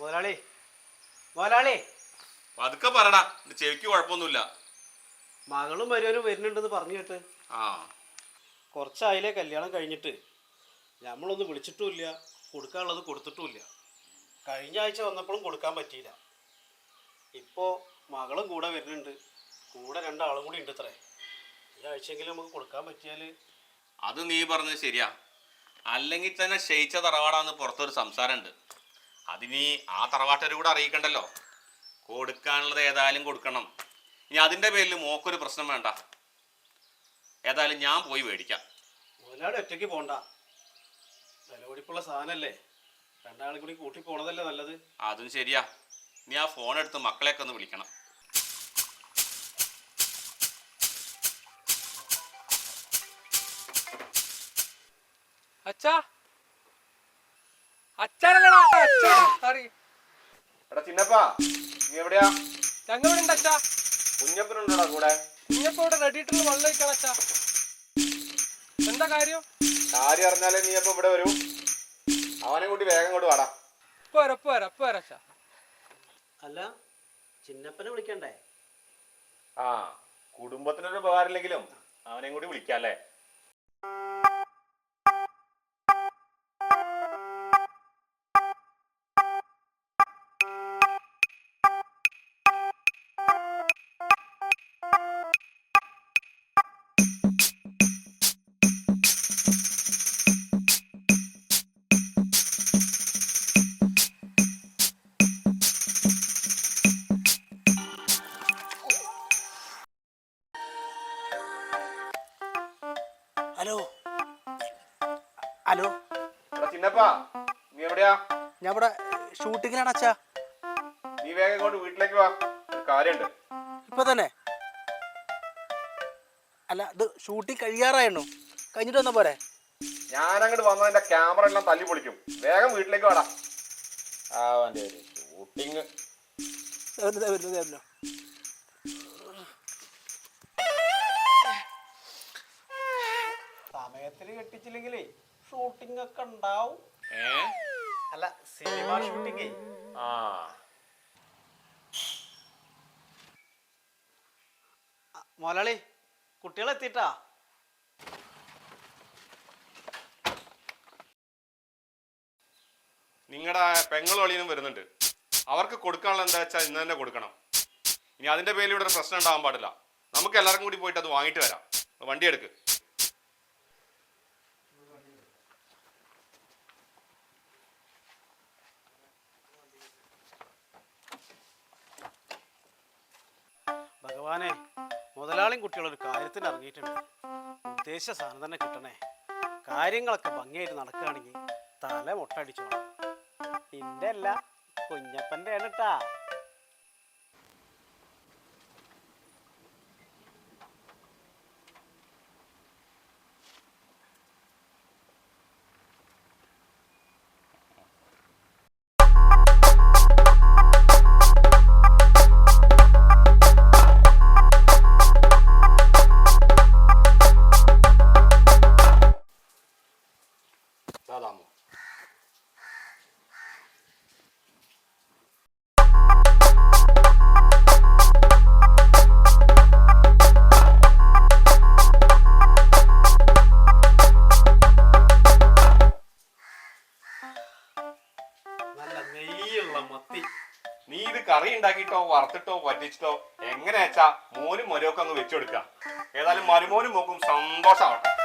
മുതലാളി മുതലാളി. പതുക്കെ പറടാ എന്റെ ചെവിക്ക് കുഴപ്പമൊന്നുമില്ല. മകളും വരുവാനും വരുന്നുണ്ടെന്ന് പറഞ്ഞു കേട്ട്. ആ. കുറച്ചായില്ലേ കല്യാണം കഴിഞ്ഞിട്ട്. നമ്മളൊന്ന് വിളിച്ചിട്ടുമില്ല കൊടുക്കാനുള്ളത് കൊടുത്തിട്ടുമില്ല. കഴിഞ്ഞ ആഴ്ച വന്നപ്പോഴും കൊടുക്കാൻ പറ്റിയില്ല. ഇപ്പോൾ മകളും കൂടെ വരുന്നുണ്ട്. കൂടെ രണ്ടാളും കൂടി ഉണ്ട് അത്രേ ഈ ആഴ്ചയെങ്കിലും നമുക്ക് കൊടുക്കാൻ പറ്റിയാൽ അത് നീ പറഞ്ഞത് ശരിയാ. അല്ലെങ്കിൽ തന്നെ ക്ഷയിച്ച തറവാടാന്ന് പുറത്തൊരു സംസാരമുണ്ട്. അതിനി ആ തറവാട്ടൊരു കൂടെ അറിയിക്കണ്ടല്ലോ. കൊടുക്കാനുള്ളത് ഏതായാലും കൊടുക്കണം. ഇനി അതിന്റെ പേരിൽ മോക്കൊരു പ്രശ്നം വേണ്ട. ഏതായാലും ഞാൻ പോയി മേടിക്കാം. മുതലാളി ഒറ്റയ്ക്ക് പോണ്ട. വിലപിടിപ്പുള്ള സാധനല്ലേ. രണ്ടാളും കൂടി കൂട്ടി പോണതല്ലേ നല്ലത്. അതും ശരിയാ. നീ ആ ഫോൺ എടുത്ത് മക്കളെയൊക്കെ ഒന്ന് വിളിക്കണം. അച്ഛാ അച്ഛനല്ലടാ അച്ഛാ സോറി. എടാ ചിന്നപ്പാ നീ എവിടെയാ? ഞങ്ങളുണ്ട് അച്ഛാ കുഞ്ഞപ്പനുണ്ടോടാ കൂടെ? കുഞ്ഞപ്പോ ഇവിടെ റെഡിയിട്ടുള്ള വെള്ളം ഒഴിക്കണം അച്ഛാ എന്താ കാര്യം? കാര്യം അറിഞ്ഞാലേ നീ അപ്പൊ ഇവിടെ വരൂ. അവനെ കൂട്ടി വേഗം കൊണ്ട് വാടാ. അച്ഛാ അല്ല ചിന്നപ്പനെ വിളിക്കണ്ടേ? ആ കുടുംബത്തിനൊരു ഉപകാരമില്ലെങ്കിലും അവനെയും കൂടി വിളിക്കാല്ലേ ഹലോ. ഹലോ. ചിന്നപ്പാ നീ എവിടെയാ? ഞാൻ ഇവിടെ ഷൂട്ടിങ്ങിലാണ് അച്ഛാ. നീ വേഗം ഇങ്ങോട്ട് വീട്ടിലേക്ക് വാ. ഒരു കാര്യമുണ്ട്. ഇപ്പൊ തന്നെ? അല്ല ഇത് ഷൂട്ടിങ് കഴിയാറായിരുന്നു കഴിഞ്ഞിട്ട് വന്ന പോരെ? ഞാൻ അങ്ങോട്ട് വന്നതിന്റെ ക്യാമറ എല്ലാം തല്ലി പൊളിക്കും. വേഗം വീട്ടിലേക്ക് വാടാ. ആ ഷൂട്ടിങ്. വരുന്നതേ ദേ ദേ കെട്ടിച്ചില്ലെങ്കിലേ ഷൂട്ടിംഗ് ഒക്കെ ഉണ്ടാവും. അല്ല സിനിമ ഷൂട്ടിംഗ് ആ. മുതലാളി കുട്ടികളെത്തിട്ടാ നിങ്ങളുടെ പെങ്ങളൊളിയും വരുന്നുണ്ട്. അവർക്ക് കൊടുക്കാനുള്ള എന്താ വെച്ചാൽ ഇന്ന് തന്നെ കൊടുക്കണം. ഇനി അതിന്റെ പേരിൽ ഇവിടെ പ്രശ്നം ഉണ്ടാവാൻ പാടില്ല. നമുക്ക് എല്ലാവർക്കും കൂടി പോയിട്ട് അത് വാങ്ങിയിട്ട് വരാം. വണ്ടി എടുക്ക്. ഭഗവാനെ മുതലാളിയും കുട്ടികളും ഒരു കാര്യത്തിന് ഇറങ്ങിയിട്ടുണ്ട്. ഉദ്ദേശ സാധനം തന്നെ കിട്ടണേ. കാര്യങ്ങളൊക്കെ ഭംഗിയായിട്ട് നടക്കുകയാണെങ്കിൽ തല മുട്ടടിച്ചോളാം. നിന്റെ അല്ല കുഞ്ഞപ്പന്റെ ആണ് കേട്ടാ മത്തി. നീ ഇത് കറി ഉണ്ടാക്കിട്ടോ വറുത്തിട്ടോ വറ്റിച്ചിട്ടോ എങ്ങനെയാച്ചാ മോനും മരുമൊക്കെ ഒന്ന് വെച്ചെടുക്കാം ഏതായാലും മരുമോനും മോക്കും സന്തോഷമാവട്ടെ.